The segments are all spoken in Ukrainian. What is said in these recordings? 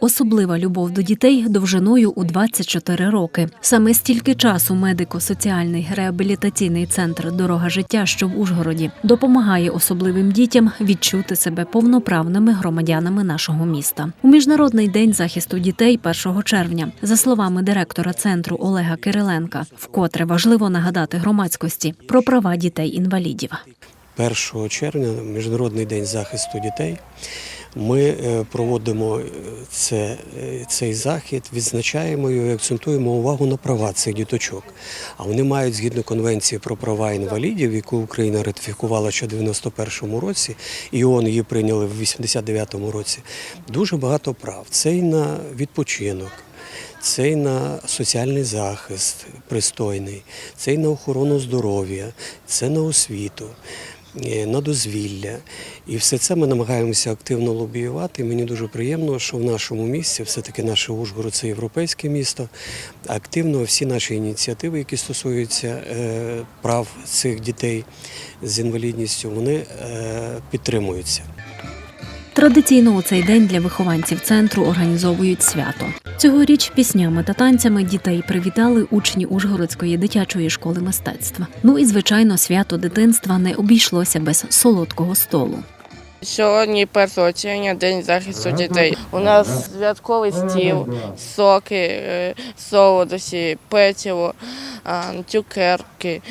Особлива любов до дітей довжиною у 24 роки. Саме стільки часу медико-соціальний реабілітаційний центр Дорога життя, що в Ужгороді, допомагає особливим дітям відчути себе повноправними громадянами нашого міста. У міжнародний день захисту дітей 1 червня, за словами директора центру Олега Кириленка, вкотре важливо нагадати громадськості про права дітей-інвалідів. 1 червня, Міжнародний день захисту дітей. Ми е, проводимо е, це, е, цей захід, відзначаємо і акцентуємо увагу на права цих діточок. А вони мають згідно конвенції про права інвалідів, яку Україна ратифікувала ще в 91-му році, і ООН її прийняли в 89-му році. Дуже багато прав. Це і на відпочинок. Це й на соціальний захист пристойний, це й на охорону здоров'я, це на освіту, на дозвілля. І все це ми намагаємося активно лобіювати. Мені дуже приємно, що в нашому місті, все-таки наше Ужгород це європейське місто. Активно всі наші ініціативи, які стосуються е, прав цих дітей з інвалідністю, вони е, підтримуються. Традиційно у цей день для вихованців центру організовують свято. Цьогоріч піснями та танцями дітей привітали учні Ужгородської дитячої школи мистецтва. Ну і звичайно, свято дитинства не обійшлося без солодкого столу. Сьогодні 1 червня День захисту дітей. У нас святковий стіл, соки, е, солодощі, печиво, цукерки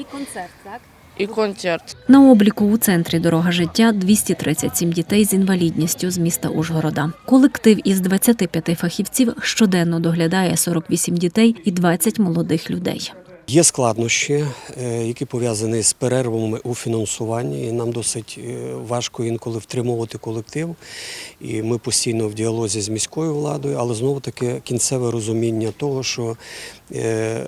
І концерт, так? І концерт. На обліку у центрі Дорога життя 237 дітей з інвалідністю з міста Ужгорода. Колектив із 25 фахівців щоденно доглядає 48 дітей і 20 молодих людей. Є складнощі, е, які пов'язані з перервами у фінансуванні. І нам досить е, важко інколи втримувати колектив. І ми постійно в діалозі з міською владою, але знову таки кінцеве розуміння того, що е,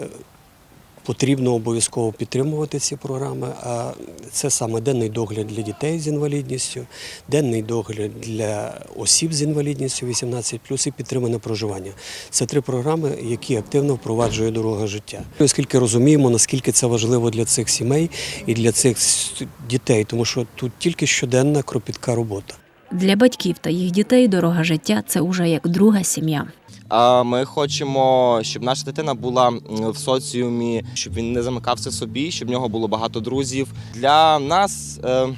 потрібно обов'язково підтримувати ці програми. А це саме денний догляд для дітей з інвалідністю, денний догляд для осіб з інвалідністю 18+, і підтримане проживання. Це три програми, які активно впроваджує дорога життя. Оскільки розуміємо, наскільки це важливо для цих сімей і для цих дітей, тому що тут тільки щоденна кропітка робота. Для батьків та їх дітей дорога життя це уже як друга сім'я. Ми хочемо, щоб наша дитина була в соціумі, щоб він не замикався собі, щоб в нього було багато друзів. Для нас е,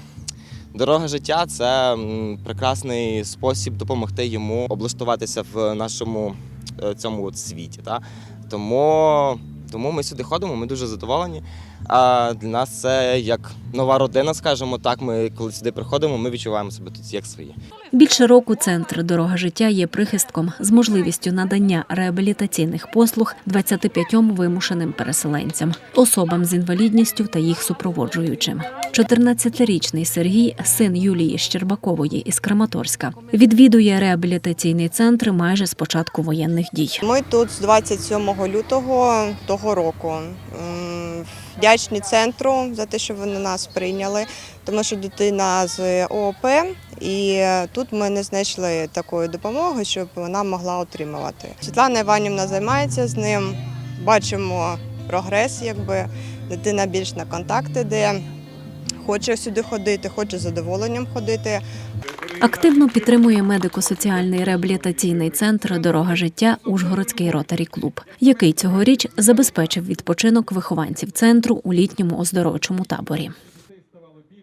дорога життя це прекрасний спосіб допомогти йому облаштуватися в нашому е, цьому от світі. Тому, тому ми сюди ходимо, ми дуже задоволені. А для нас це як нова родина, скажімо так. Ми коли сюди приходимо, ми відчуваємо себе тут як свої. Більше року центр Дорога життя є прихистком з можливістю надання реабілітаційних послуг 25 вимушеним переселенцям, особам з інвалідністю та їх супроводжуючим. 14-річний Сергій, син Юлії Щербакової із Краматорська, відвідує реабілітаційний центр майже з початку воєнних дій. Ми тут з 27 лютого того року. Вдячні центру за те, що вони нас прийняли, тому що дитина з ООП, і тут ми не знайшли такої допомоги, щоб вона могла отримувати. Світлана Іванівна займається з ним, бачимо прогрес, якби дитина більш на контакт іде, хоче сюди ходити, хоче з задоволенням ходити. Активно підтримує медико-соціальний реабілітаційний центр Дорога життя Ужгородський ротарі клуб, який цьогоріч забезпечив відпочинок вихованців центру у літньому оздоровчому таборі.